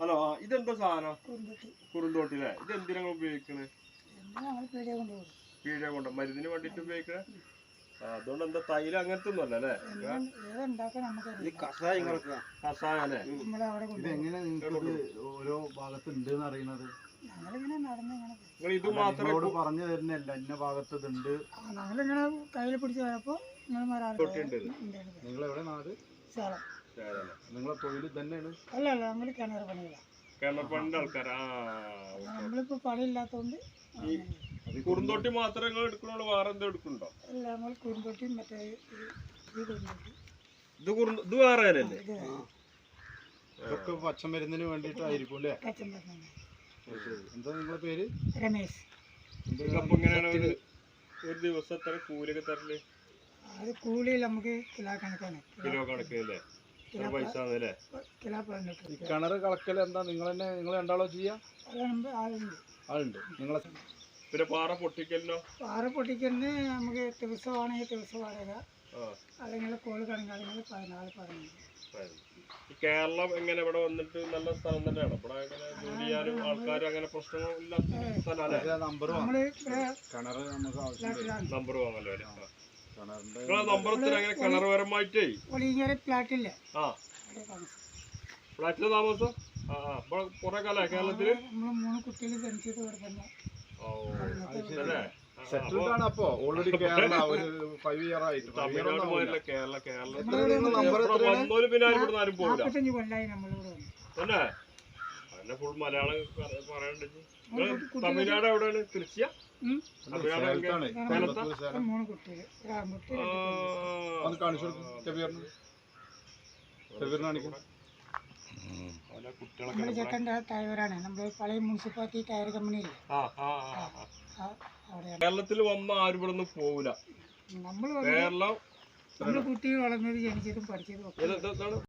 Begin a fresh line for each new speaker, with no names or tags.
Hello ആ, ഇതെന്താ സാധനം? കുറുന്തോട്ടിലെ? ഇത് എന്തിനാ ഉപയോഗിക്കണേ പീഴ കൊണ്ട് മരുന്നിന് വേണ്ടിട്ട് ഉപയോഗിക്കണേ? അതുകൊണ്ട് എന്താ തൈല അങ്ങനത്തെ ഒന്നും അല്ല?
നമുക്കറിയില്ല
കഷായങ്ങളൊക്കെ
കഷായം അല്ലേ
നമ്മളവിടെ
ഇത് എങ്ങനെ നിങ്ങൾക്ക് ഓരോ ഭാഗത്ത് ഉണ്ട് എന്ന് അറിയണത്.
നിങ്ങൾ ഇത് മാത്രമേ
പറഞ്ഞു തരുന്നില്ല ഇന്ന ഭാഗത്ത് ഇതുണ്ട്.
ആ, ഞങ്ങളിങ്ങനെ കയ്യിൽ പിടിച്ച് പോയപ്പോൾ നിങ്ങൾ
എവിടെ നാട്. നിങ്ങളെ തൊഴിൽ തന്നെയാണ്
അല്ല അല്ല നമ്മൾ കിണർ പണിയില്ല
കിണർപ്പണിന്റെ ആൾക്കാരാ?
നമ്മളിപ്പോൾ പണിയില്ലാത്തതുകൊണ്ട്
ഈ കുറുന്തോട്ടി മാത്രമേ നിങ്ങൾ എടുക്കണുള്ളൂ വേറെ എന്തോ എടുക്കണ്ടോ
അല്ല നമ്മൾ മറ്റേ
ഇത് ഇത് വേറെ അല്ലേ
ഇതൊക്കെ പച്ചമരുന്നിന് വേണ്ടിയിട്ടായിരിക്കും അല്ലേ? എന്താ നിങ്ങളെ പേര്?
രമേശ്.
ഇങ്ങനെയാണ് ഒരു ഒരു ദിവസം എത്ര കൂലിയൊക്കെ തരൽ?
അത് കൂലി നമുക്ക് കിലോ കണക്കാണ്. കിലോ
കണക്കല്ലേ പൈസ
പതിനെട്ട്
ഈ കിണർ കളക്കൽ എന്താ നിങ്ങൾ തന്നെ നിങ്ങൾ രണ്ടാളോ ചെയ്യാ?
ആളുണ്ട്
നിങ്ങളെ
പിന്നെ പാറ പൊട്ടിക്കലിനോ?
പാറ പൊട്ടിക്കലിന് നമുക്ക് ദിവസമാണെങ്കിൽ ദിവസം വാടക അല്ലെങ്കിൽ കോൾ കണക്കാണെങ്കിൽ പതിനാല് പതിനഞ്ച്.
കേരളം എങ്ങനെ ഇവിടെ വന്നിട്ട് നല്ല സ്ഥലം തന്നെയാണ്? ഇവിടെ അങ്ങനെ ജോലി ചെയ്യാനും ആൾക്കാരും അങ്ങനെ പ്രശ്നങ്ങളില്ലാത്ത സ്ഥലമല്ലേ
നമ്പർ.
ഫ്ലാറ്റിലാണ്
നമ്പർ വാങ്ങല്ലോ നമ്പറത്തിന് അങ്ങനെ കിണറുപരമായിട്ടേ.
ഒളിങ്ങര ഫ്ലാറ്റില്ലേ.
ആ. ഫ്ലാറ്റിലെ താമസം? ആ ഇവിടെ കുറെ കാലം കേരളത്തിൽ?
നമ്മൾ മൂന്ന് കുട്ടികൾ ജനിച്ചത് ഇവിടെ തന്നെ
അപ്പോ ഓൾറെഡി കേരള ഒരു ഫൈവ് ഇയർ ആയിട്ട്.
തമിഴ്നാട്
ഒന്നും
കേരള കേരളത്തിൽ
നമ്പർ എത്രയാണ്
വന്നോര് പിന്നെ ആരും ഇവിടെ ആരും പോകില്ല തന്നെ? അതിനെ ഫുൾ മലയാളം
പറയണ്ടെങ്കിൽ
തമിഴ്നാട് എവിടെയാണ്?
നമ്മുടെ ചെക്കന്റെ ടയറാണ്. നമ്മുടെ പഴയ മുനിസിപ്പാലിറ്റി ടയർ കമ്പനിയില്ലേ? അവിടെയാണ്.
കേരളത്തിൽ വന്ന ആരും ഇവിടെ നിന്ന് പോവില്ല
നമ്മൾ
കേരളം
നമ്മൾ കുട്ടി വളർന്നത് ജനിച്ചതും പഠിച്ചതും